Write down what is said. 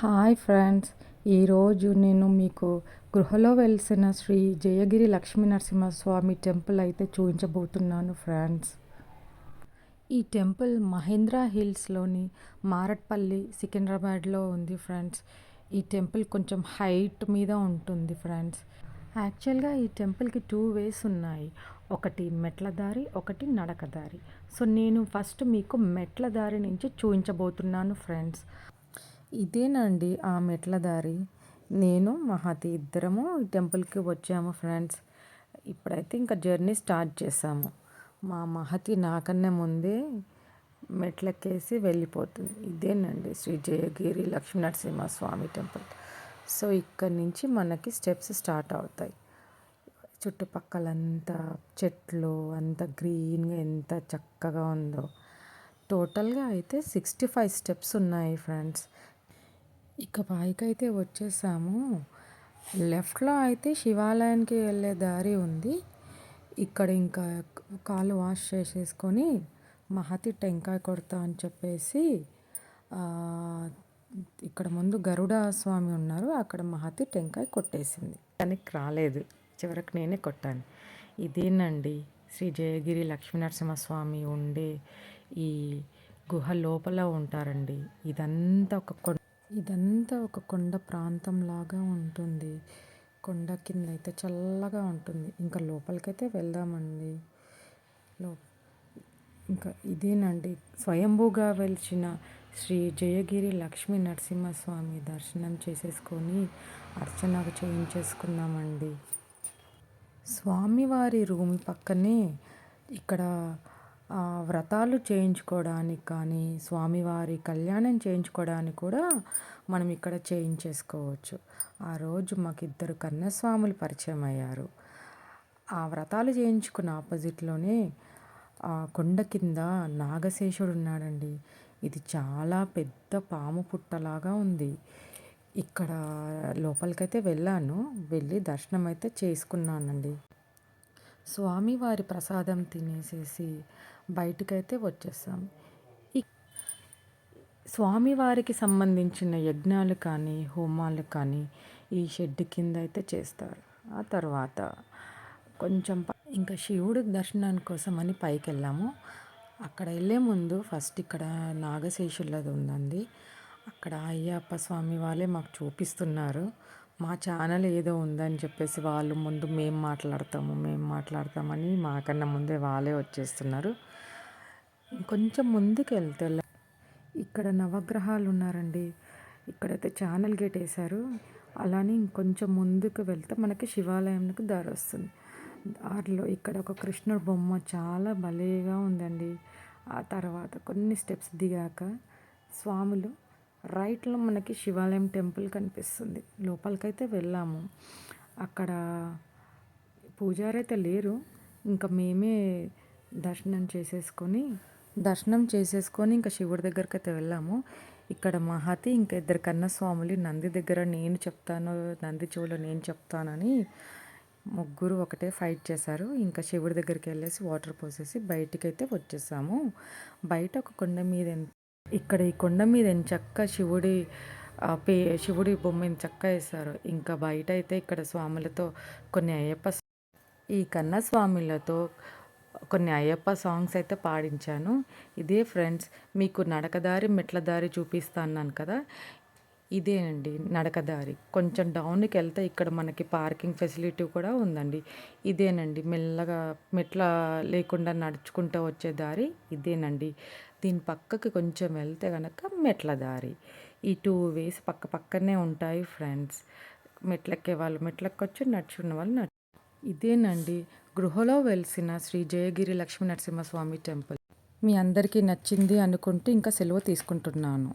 Hi friends ఈరోజు నేను మీకు గృహలో వెలిసిన శ్రీ జయగిరి లక్ష్మీ నరసింహస్వామి టెంపుల్ అయితే చూపించబోతున్నాను ఫ్రెండ్స్. ఈ టెంపుల్ మహేంద్ర హిల్స్లోని మారట్పల్లి సికింద్రాబాద్లో ఉంది ఫ్రెండ్స్. ఈ టెంపుల్ కొంచెం హైట్ మీద ఉంటుంది ఫ్రెండ్స్. యాక్చువల్గా ఈ టెంపుల్కి టూ వేస్ ఉన్నాయి. ఒకటి మెట్ల దారి ఒకటి నడక దారి. సో నేను ఫస్ట్ మీకు మెట్ల దారి నుంచి చూపించబోతున్నాను ఫ్రెండ్స్. ఇదేనండి ఆ మెట్ల దారి. నేను మహతి ఇద్దరము ఈ టెంపుల్కి వచ్చాము ఫ్రెండ్స్. ఇప్పుడైతే ఇంకా జర్నీ స్టార్ట్ చేసాము. మా మహతి నాకన్నా ముందే మెట్లెక్కేసి వెళ్ళిపోతుంది. ఇదేనండి శ్రీ జయగిరి లక్ష్మీ నరసింహస్వామి టెంపుల్. సో ఇక్కడ నుంచి మనకి స్టెప్స్ స్టార్ట్ అవుతాయి. చుట్టుపక్కలంతా చెట్లు అంత గ్రీన్గా ఎంత చక్కగా ఉందో. టోటల్గా అయితే సిక్స్టీ ఫైవ్ స్టెప్స్ ఉన్నాయి ఫ్రెండ్స్. ఇక పైకి అయితే వచ్చేసాము. లెఫ్ట్లో అయితే శివాలయానికి వెళ్ళే దారి ఉంది. ఇక్కడ ఇంకా కాలు వాష్ చేసేసుకొని మహతి టెంకాయ కొడతా అని చెప్పేసి ఇక్కడ ముందు గరుడ స్వామి ఉన్నారు. అక్కడ మహతి టెంకాయ కొట్టేసింది. కానీ రాలేదు. చివరికి నేనే కొట్టాను. ఇదేనండి? శ్రీ జయగిరి లక్ష్మీనరసింహస్వామి ఉండే ఈ గుహ లోపల ఉంటారండి. ఇదంతా ఒక కొండ. ఇదంతా ఒక కొండ ప్రాంతం లాగా ఉంటుంది. కొండ కింద అయితే చల్లగా ఉంటుంది. ఇంకా లోపలికైతే వెళ్దామండి. లో ఇంకా ఇదేనండి. స్వయంభూగా వెలిచిన శ్రీ జయగిరి లక్ష్మీ నరసింహస్వామి దర్శనం చేసేసుకొని అర్చన చేయించేసుకున్నామండి స్వామివారి రూమ్ పక్కనే ఇక్కడ వ్రతాలు చేయించుకోవడానికి కానీ స్వామివారి కళ్యాణం చేయించుకోవడానికి కూడా మనం ఇక్కడ చేయించేసుకోవచ్చు. ఆ రోజు మాకు ఇద్దరు కన్యస్వాములు పరిచయం అయ్యారు ఆ వ్రతాలు చేయించుకున్న ఆపోజిట్లోనే కొండ కింద నాగశేషుడు ఉన్నాడండి. ఇది చాలా పెద్ద పాము పుట్టలాగా ఉంది. ఇక్కడ లోపలికైతే వెళ్ళాను వెళ్ళి దర్శనం అయితే చేసుకున్నానండి స్వామివారి ప్రసాదం తినేసేసి బయటకైతే వచ్చేసాం. స్వామివారికి సంబంధించిన యజ్ఞాలు కానీ హోమాలు కానీ ఈ షెడ్ కింద అయితే చేస్తారు. ఆ తర్వాత కొంచెం ఇంకా శివుడు దర్శనానికి కోసం అని పైకి వెళ్ళాము అక్కడ వెళ్ళే ముందు ఫస్ట్ ఇక్కడ నాగశేషులది ఉందండి అక్కడ అయ్యప్ప స్వామి వాళ్ళే మాకు చూపిస్తున్నారు. మా ఛానల్ ఏదో ఉందని చెప్పేసి వాళ్ళు ముందు మేము మాట్లాడతాము మేము మాట్లాడతామని మాకన్నా ముందే వాళ్ళే వచ్చేస్తున్నారు. కొంచెం ముందుకు వెళ్తే ఇక్కడ నవగ్రహాలు ఉన్నారండి ఇక్కడైతే ఛానల్ గేట్ వేశారు అలానే ఇంకొంచెం ముందుకు వెళ్తే మనకి శివాలయంకి దారి వస్తుంది. దారిలో ఇక్కడ ఒక కృష్ణుడు బొమ్మ చాలా భలేగా ఉందండి. ఆ తర్వాత కొన్ని స్టెప్స్ దిగాక స్వాములు రైట్లో మనకి శివాలయం టెంపుల్ కనిపిస్తుంది. లోపలికైతే వెళ్ళాము. అక్కడ పూజారి అయితే లేరు. ఇంకా మేమే దర్శనం చేసేసుకొని దర్శనం చేసేసుకొని ఇంకా శివుడి దగ్గరికి అయితే వెళ్ళాము. ఇక్కడ మహతి ఇంకా ఇద్దరు కన్న స్వాములు నంది దగ్గర నేను చెప్తాను నంది చెవులో నేను చెప్తానని ముగ్గురు ఒకటే ఫైట్ చేశారు. ఇంకా శివుడి దగ్గరికి వెళ్ళేసి వాటర్ పోసేసి బయటికి అయితే వచ్చేసాము. బయట ఒక కొండ మీద ఇక్కడ ఈ కొండ మీద చక్క శివుడి పే శివుడి బొమ్మ చక్క వేశారు. ఇంకా బయట అయితే ఇక్కడ స్వాములతో కొన్ని అయ్యప్ప ఈ కన్న స్వాములతో కొన్ని అయ్యప్ప సాంగ్స్ అయితే పాడించాను. ఇదే ఫ్రెండ్స్ మీకు నడకదారి మెట్ల దారి చూపిస్తాను కదా. ఇదే అండి నడకదారి. కొంచెం డౌన్కి వెళ్తే ఇక్కడ మనకి పార్కింగ్ ఫెసిలిటీ కూడా ఉందండి. ఇదేనండి మెల్లగా మెట్ల లేకుండా నడుచుకుంటూ వచ్చే దారి ఇదేనండి. దీని పక్కకి కొంచెం వెళ్తే కనుక మెట్ల దారి. ఈ టూ వేస్ పక్క పక్కనే ఉంటాయి ఫ్రెండ్స్. మెట్లెక్కే వాళ్ళు మెట్లెక్కొచ్చు నడుచుకున్న వాళ్ళు నడు ఇదేనండి గృహలో వెలిసిన శ్రీ జయగిరి లక్ష్మీ నరసింహస్వామి టెంపుల్. మీ అందరికీ నచ్చింది అనుకుంటూ ఇంకా సెలవు తీసుకుంటున్నాను.